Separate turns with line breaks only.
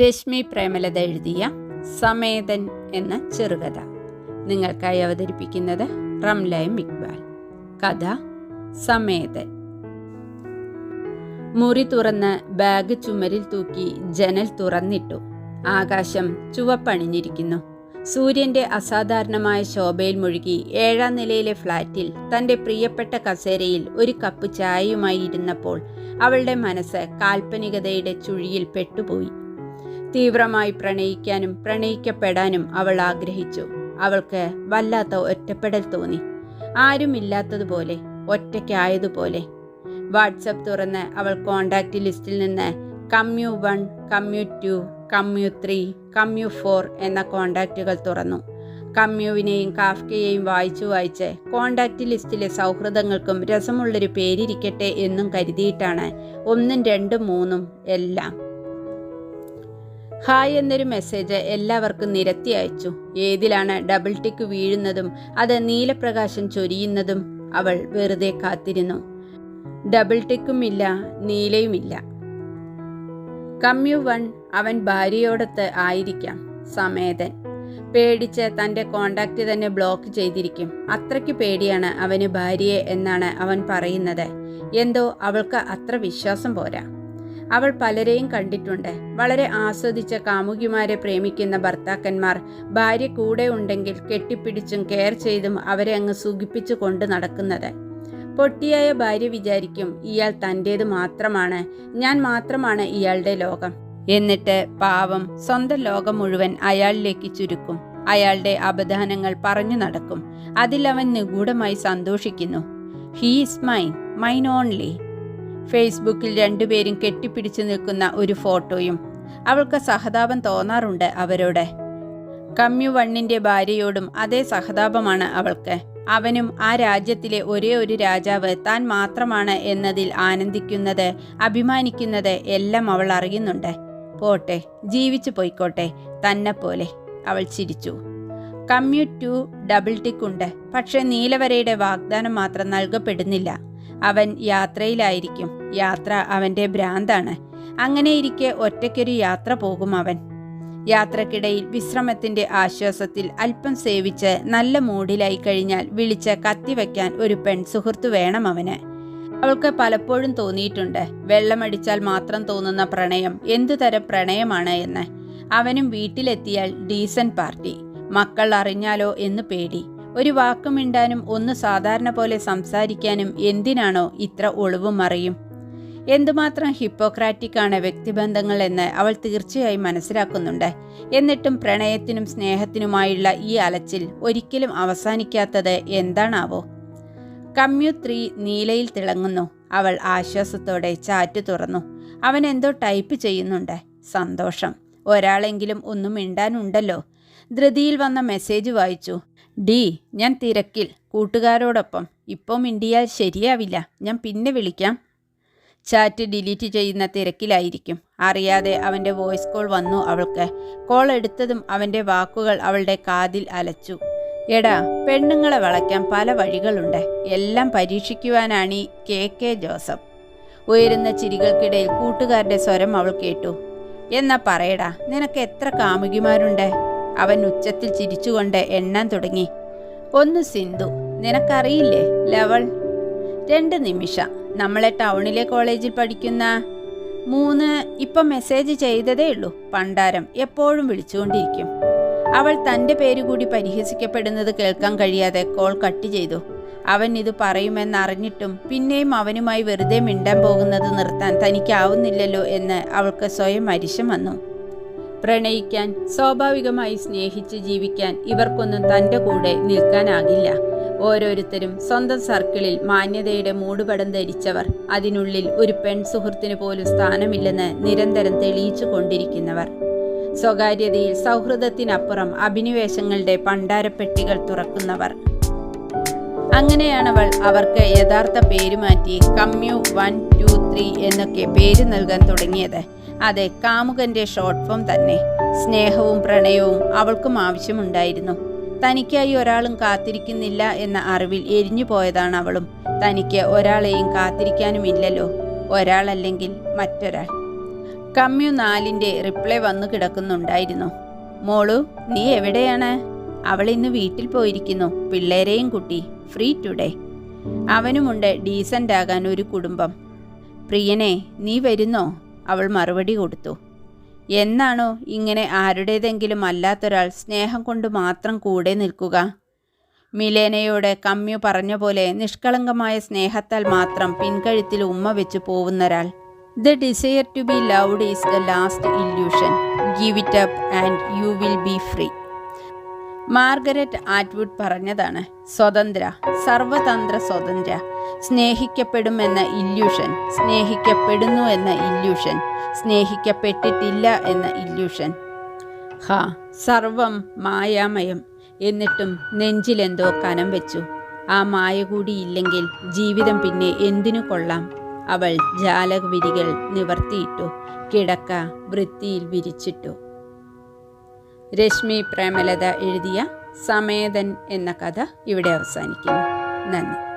രശ്മി പ്രേമലത എഴുതിയ സമേതൻ എന്ന ചെറുകഥ. നിങ്ങൾക്കായി അവതരിപ്പിക്കുന്നത് റംലയം ഇക്ബാൽ. കഥ സമേതൻ. മുറി തുറന്ന് ബാഗ് ചുമരിൽ തൂക്കി ജനൽ തുറന്നിട്ടു. ആകാശം ചുവപ്പണിഞ്ഞിരിക്കുന്നു. സൂര്യന്റെ അസാധാരണമായ ശോഭയിൽ മുഴുകി ഏഴാം നിലയിലെ ഫ്ളാറ്റിൽ തന്റെ പ്രിയപ്പെട്ട കസേരയിൽ ഒരു കപ്പ് ചായയുമായി ഇരുന്നപ്പോൾ അവളുടെ മനസ്സ് കാൽപ്പനികതയുടെ ചുഴിയിൽ പെട്ടുപോയി. തീവ്രമായി പ്രണയിക്കാനും പ്രണയിക്കപ്പെടാനും അവൾ ആഗ്രഹിച്ചു. അവൾക്ക് വല്ലാത്ത ഒറ്റപ്പെടൽ തോന്നി. ആരുമില്ലാത്തതുപോലെ ഒറ്റയ്ക്കായതുപോലെ. വാട്സപ്പ് തുറന്ന് അവൾ കോണ്ടാക്ട് ലിസ്റ്റിൽ നിന്ന് കമ്മ്യൂ വൺ കമ്മ്യൂ ടു കമ്മ്യൂ ത്രീ കമ്മ്യൂ ഫോർ എന്ന കോണ്ടാക്റ്റുകൾ തുറന്നു. കമ്മ്യൂവിനെയും കാഫ്കയെയും വായിച്ചു വായിച്ച് കോണ്ടാക്ട് ലിസ്റ്റിലെ സൗഹൃദങ്ങൾക്കും രസമുള്ളൊരു പേരിരിക്കട്ടെ എന്നും കരുതിയിട്ടാണ് ഒന്നും രണ്ടും മൂന്നും എല്ലാം ഹായ് എന്നൊരു മെസ്സേജ് എല്ലാവർക്കും നിരത്തി അയച്ചു. ഏതിലാണ് ഡബിൾ ടിക്ക് വീഴുന്നതും അത് നീലപ്രകാശം ചൊരിയുന്നതും അവൾ വെറുതെ കാത്തിരുന്നു. ഡബിൾ ടിക്കും ഇല്ല നീലയുമില്ല കമ്യു വൺ അവൻ ഭാര്യയോടൊത്ത് ആയിരിക്കാം സമേതൻ. പേടിച്ച് തന്റെ കോണ്ടാക്റ്റ് തന്നെ ബ്ലോക്ക് ചെയ്തിരിക്കും. അത്രയ്ക്ക് പേടിയാണ് അവന് ഭാര്യയെ എന്നാണ് അവൻ പറയുന്നത്. എന്തോ അവൾക്ക് അത്ര വിശ്വാസം പോരാ. അവൾ പലരെയും കണ്ടിട്ടുണ്ട്. വളരെ ആസ്വദിച്ച കാമുകിമാരെ പ്രേമിക്കുന്ന ഭർത്താക്കന്മാർ ഭാര്യ കൂടെ ഉണ്ടെങ്കിൽ കെട്ടിപ്പിടിച്ചും കെയർ ചെയ്തും അവരെ അങ്ങ് സുഖിപ്പിച്ചു കൊണ്ട് നടക്കുന്നത്. പൊട്ടിയായ ഭാര്യ വിചാരിക്കും ഇയാൾ തന്റേത് മാത്രമാണ്. ഞാൻ മാത്രമാണ് ഇയാളുടെ ലോകം. എന്നിട്ട് പാവം സ്വന്തം ലോകം മുഴുവൻ അയാളിലേക്ക് ചുരുക്കും. അയാളുടെ അപദാനങ്ങൾ പറഞ്ഞു നടക്കും. അതിൽ അവൻ നിഗൂഢമായി സന്തോഷിക്കുന്നു. He he's mine mine only ഫേസ്ബുക്കിൽ രണ്ടുപേരും കെട്ടിപ്പിടിച്ചു നിൽക്കുന്ന ഒരു ഫോട്ടോയും അവൾക്ക് സഹതാപം തോന്നാറുണ്ട് അവരോട്. കമ്യു വണ്ണിന്റെ ഭാര്യയോടും അതേ സഹതാപമാണ് അവൾക്ക്. അവനും ആ രാജ്യത്തിലെ ഒരേ ഒരു രാജാവ് താൻ മാത്രമാണ് എന്നതിൽ ആനന്ദിക്കുന്നത് അഭിമാനിക്കുന്നത് എല്ലാം അവൾ അറിയുന്നുണ്ട്. പോട്ടെ ജീവിച്ചു പോയിക്കോട്ടെ തന്നെ പോലെ അവൾ ചിരിച്ചു. കമ്മ്യൂ ടു ഡബിൾ ടിക്ക് ഉണ്ട് പക്ഷെ നീലവരയുടെ വാഗ്ദാനം മാത്രം നൽകപ്പെടുന്നില്ല. അവൻ യാത്രയിലായിരിക്കും. യാത്ര അവന്റെ ഭ്രാന്താണ്. അങ്ങനെയിരിക്കെ ഒറ്റയ്ക്കൊരു യാത്ര പോകും അവൻ. യാത്രക്കിടയിൽ വിശ്രമത്തിന്റെ ആശ്വാസത്തിൽ അല്പം സേവിച്ച് നല്ല മൂഡിലായി കഴിഞ്ഞാൽ വിളിച്ച് കത്തിവെക്കാൻ ഒരു പെൺ സുഹൃത്തു വേണം അവന്. അവൾക്ക് പലപ്പോഴും തോന്നിയിട്ടുണ്ട്. വെള്ളമടിച്ചാൽ മാത്രം തോന്നുന്ന പ്രണയം എന്തുതരം പ്രണയമാണ് എന്ന്. അവനും വീട്ടിലെത്തിയാൽ ഡീസൻ പാർട്ടി. മക്കൾ അറിഞ്ഞാലോ എന്ന് പേടി. ഒരു വാക്കുമിണ്ടാനും ഒന്ന് സാധാരണ പോലെ സംസാരിക്കാനും എന്തിനാണോ ഇത്ര ഒളിവും മറിയും? എന്തുമാത്രം ഹിപ്പോക്രാറ്റിക് ആണ് വ്യക്തിബന്ധങ്ങൾ എന്ന് അവൾ തീർച്ചയായും മനസ്സിലാക്കുന്നുണ്ട്. എന്നിട്ടും പ്രണയത്തിനും സ്നേഹത്തിനുമായുള്ള ഈ അലച്ചിൽ ഒരിക്കലും അവസാനിക്കാത്തത് എന്താണാവോ? കമ്യു ത്രീ നീലയിൽ തിളങ്ങുന്നു. അവൾ ആശ്വാസത്തോടെ ചാറ്റ് തുറന്നു. അവൻ എന്തോ ടൈപ്പ് ചെയ്യുന്നുണ്ട്. സന്തോഷം. ഒരാളെങ്കിലും ഒന്നും മിണ്ടാനുണ്ടല്ലോ. ധൃതിയിൽ വന്ന മെസ്സേജ് വായിച്ചു. ഡി ഞാൻ തിരക്കിൽ. കൂട്ടുകാരോടൊപ്പം. ഇപ്പോൾ മിണ്ടിയാൽ ശരിയാവില്ല. ഞാൻ പിന്നെ വിളിക്കാം. ചാറ്റ് ഡിലീറ്റ് ചെയ്യുന്ന തിരക്കിലായിരിക്കും. അറിയാതെ അവന്റെ വോയിസ് കോൾ വന്നു അവൾക്ക്. കോൾ എടുത്തതും അവന്റെ വാക്കുകൾ അവളുടെ കാതിൽ അലച്ചു. എടാ പെണ്ണുങ്ങളെ വളയ്ക്കാൻ പല വഴികളുണ്ട്. എല്ലാം പരീക്ഷിക്കുവാനാണ് കെ. കെ. ജോസഫ്. ഉയരുന്ന ചിരികൾക്കിടയിൽ കൂട്ടുകാരുടെ സ്വരം അവൾ കേട്ടു. എന്നാ പറയടാ നിനക്ക് എത്ര കാമുകിമാരുണ്ട്? അവൻ ഉച്ചത്തിൽ ചിരിച്ചുകൊണ്ട് എണ്ണാൻ തുടങ്ങി. ഒന്ന് സിന്ധു നിനക്കറിയില്ലേ ലവൾ? രണ്ട് നിമിഷം. നമ്മളെ ടൗണിലെ കോളേജിൽ പഠിക്കുന്ന മൂന്ന് ഇപ്പം മെസ്സേജ് ചെയ്തതേ ഉള്ളൂ. പണ്ടാരം എപ്പോഴും വിളിച്ചുകൊണ്ടിരിക്കും. അവൾ തന്റെ പേര് കൂടി പരിഹസിക്കപ്പെടുന്നത് കേൾക്കാൻ കഴിയാതെ കോൾ കട്ട് ചെയ്തു. അവൻ ഇത് പറയുമെന്നറിഞ്ഞിട്ടും പിന്നെയും അവനുമായി വെറുതെ മിണ്ടാൻ പോകുന്നത് നിർത്താൻ തനിക്കാവുന്നില്ലല്ലോ എന്ന് അവൾക്ക് സ്വയം അരിശം വന്നു. പ്രണയിക്കാൻ സ്വാഭാവികമായി സ്നേഹിച്ച് ജീവിക്കാൻ ഇവർക്കൊന്നും തന്റെ കൂടെ നിൽക്കാനാകില്ല. ഓരോരുത്തരും സ്വന്തം സർക്കിളിൽ മാന്യതയുടെ മൂടുപടം ധരിച്ചവർ അതിനുള്ളിൽ ഒരു പെൺ സുഹൃത്തിന് പോലും സ്ഥാനമില്ലെന്ന് നിരന്തരം തെളിയിച്ചു കൊണ്ടിരിക്കുന്നവർ സ്വകാര്യതയിൽ സൗഹൃദത്തിനപ്പുറം അഭിനിവേശങ്ങളുടെ പണ്ടാരപ്പെട്ടികൾ തുറക്കുന്നവർ. അങ്ങനെയാണവൾ അവർക്ക് യഥാർത്ഥ പേര് മാറ്റി കമ്മ്യൂ വൺ ടു ത്രീ എന്നൊക്കെ പേര് നൽകാൻ തുടങ്ങിയത്. അതെ കാമുകന്റെ ഷോർട്ട് ഫോം തന്നെ. സ്നേഹവും പ്രണയവും അവൾക്കും ആവശ്യമുണ്ടായിരുന്നു. തനിക്കായി ഒരാളും കാത്തിരിക്കുന്നില്ല എന്ന അറിവിൽ എരിഞ്ഞു പോയതാണ് അവളും. തനിക്ക് ഒരാളെയും കാത്തിരിക്കാനുമില്ലല്ലോ. ഒരാളല്ലെങ്കിൽ മറ്റൊരാൾ. കമ്മ്യൂ നാലിന്റെ റിപ്ലൈ വന്നു കിടക്കുന്നുണ്ടായിരുന്നു. മോളു നീ എവിടെയാണ്? അവൾ ഇന്ന് വീട്ടിൽ പോയിരിക്കുന്നു. പിള്ളേരെയും കുട്ടി. ഫ്രീ ടുഡേ അവനുമുണ്ട് ഡീസന്റ് ആകാൻ ഒരു കുടുംബം. പ്രിയനെ നീ വരുന്നോ? അവൾ മറുപടി കൊടുത്തു. എന്നാണോ ഇങ്ങനെ ആരുടേതെങ്കിലും അല്ലാത്തൊരാൾ സ്നേഹം കൊണ്ട് മാത്രം കൂടെ നിൽക്കുക? മിലേനയോട് കമ്മ്യു പറഞ്ഞ പോലെ നിഷ്കളങ്കമായ സ്നേഹത്താൽ മാത്രം പിൻകഴുത്തിൽ ഉമ്മ വെച്ച് പോകുന്നൊരാൾ the desire to be loved is the last illusion give it up and you will be free Margaret Atwood പറഞ്ഞതാണ് സ്വതന്ത്ര സർവതന്ത്ര സ്വതന്ത്ര സ്നേഹിക്കപ്പെടുമെന്ന ഇല്യൂഷൻ സ്നേഹിക്കപ്പെടുന്നു എന്ന ഇല്യൂഷൻ സ്നേഹിക്കപ്പെട്ടിട്ടില്ല എന്ന ഇല്യൂഷൻ. ഹാ സർവം മായാമയം എന്നിട്ടും നെഞ്ചിലെന്തോ കനം വെച്ചു. ആ മായ കൂടി ഇല്ലെങ്കിൽ ജീവിതം പിന്നെ എന്തിനു കൊള്ളാം? അവൾ ജാലകവിരികൾ നിവർത്തിയിട്ടു കിടക്ക വൃത്തിയിൽ വിരിച്ചിട്ടു. രശ്മി പ്രേമലത എഴുതിയ സമേതൻ എന്ന കഥ ഇവിടെ അവസാനിക്കുന്നു. നന്ദി.